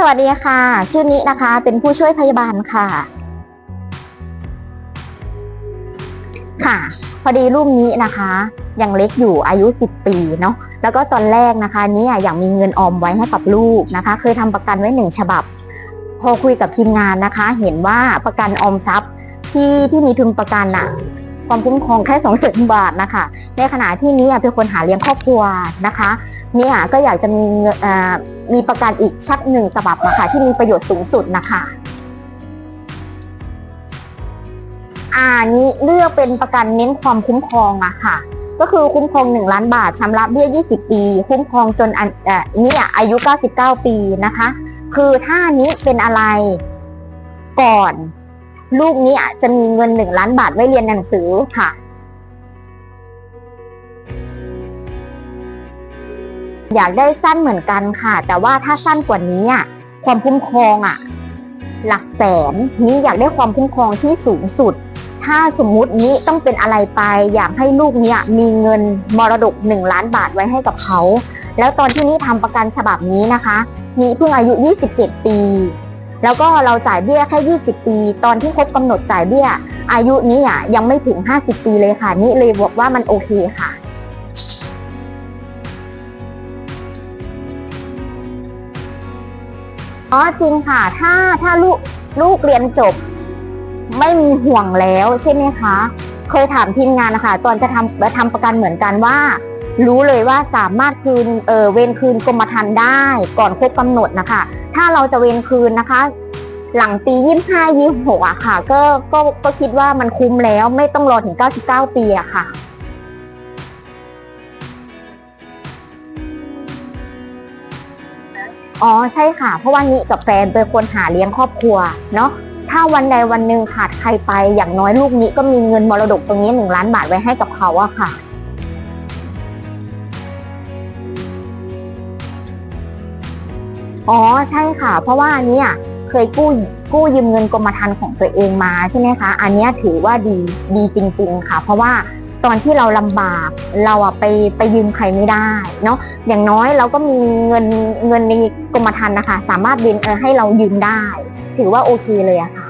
สวัสดีค่ะ ชื่อนินะคะ เป็นผู้ช่วยพยาบาลค่ะ ค่ะ พอดีลูกนี้นะคะยังเล็กอยู่อายุ 10 ปีเนาะแล้วก็ตอนแรกนะคะนี่อยากมีเงินออมไว้ให้กับลูกนะคะ เคยทำประกันไว้หนึ่งฉบับ พอคุยกับทีมงานนะคะ เห็นว่าประกันออมทรัพย์ที่ที่มีทุนประกันอะ ความคุ้มครองแค่สองแสนบาทนะคะ ในขณะที่นี้เป็นคนหาเลี้ยงครอบครัวนะคะนี่ก็อยากจะมีเอ่อมีประกันอีกชักหนึ่งฉบับอะค่ะที่มีประโยชน์สูงสุดนะคะอ่านี้เลือกเป็นประกันเน้นความคุ้มครองอะค่ะ ก็คือคุ้มครอง 1 ล้านบาทชำระเบี้ย 20 ปี คุ้มครองจนอันอ่อเนี่ยอายุ 99 ปีนะคะ คือถ้านี้เป็นอะไรก่อน ลูกนี้จะมีเงิน1ล้านบาทไว้เรียนหนังสือค่ะ อยากได้สั้นเหมือนกันค่ะ แต่ว่าถ้าสั้นกว่านี้อะความคุ้มครองอะ หลักแสนนี้อยากได้ความคุ้มครองที่สูงสุด ถ้าสมมุตินี้ต้องเป็นอะไรไป อยากให้ลูกเนี้ยมีเงินมรดกหนึ่งล้านบาทไว้ให้กับเขา แล้วตอนที่นี่ทำประกันฉบับนี้นะคะ นี่เพิ่งอายุ 27 ปี แล้วก็เราจ่ายเบี้ยแค่ 20 ปี ตอนที่ครบกำหนดจ่ายเบี้ย อายุนี้อะยังไม่ถึง 50 ปีเลยค่ะ นี่เลยบอกว่ามันโอเคค่ะอ๋อจริงค่ะ ถ้าถ้าลูกลูกเรียนจบ ไม่มีห่วงแล้วใช่ไหมคะ เคยถามทีมงานนะคะตอนจะทำทำประกันเหมือนกันว่า รู้เลยว่าสามารถคืนเออเวนคืนกรมธรรม์ได้ก่อนครบกำหนดนะคะ ถ้าเราจะเวนคืนนะคะ หลังปียี่ห้ายี่หกอะค่ะก็ก็ก็คิดว่ามันคุ้มแล้วไม่ต้องรอถึง99ปีอะค่ะอ๋อใช่ค่ะ เพราะว่านี้กับแฟนเป็นคนหาเลี้ยงครอบครัวเนาะถ้าวันใดวันหนึ่งขาดใครไปอย่างน้อยลูกนี้ก็มีเงินมรดกตรงนี้หนึ่งล้านบาทไว้ให้กับเขาอะค่ะ อ๋อใช่ค่ะ เพราะว่าอันนี้เคยกู้กู้ยืมเงินกรมธรรม์ของตัวเองมาใช่ไหมคะ อันนี้ถือว่าดีดีจริง ๆ ค่ะ เพราะว่าตอนที่เราลำบากเราอะไปไปยืมใครไม่ได้เนาะอย่างน้อยเราก็มีเงินเงินในกรมธรรม์นะคะ สามารถเบนเออให้เรายืมได้ ถือว่าโอเคเลยอะค่ะ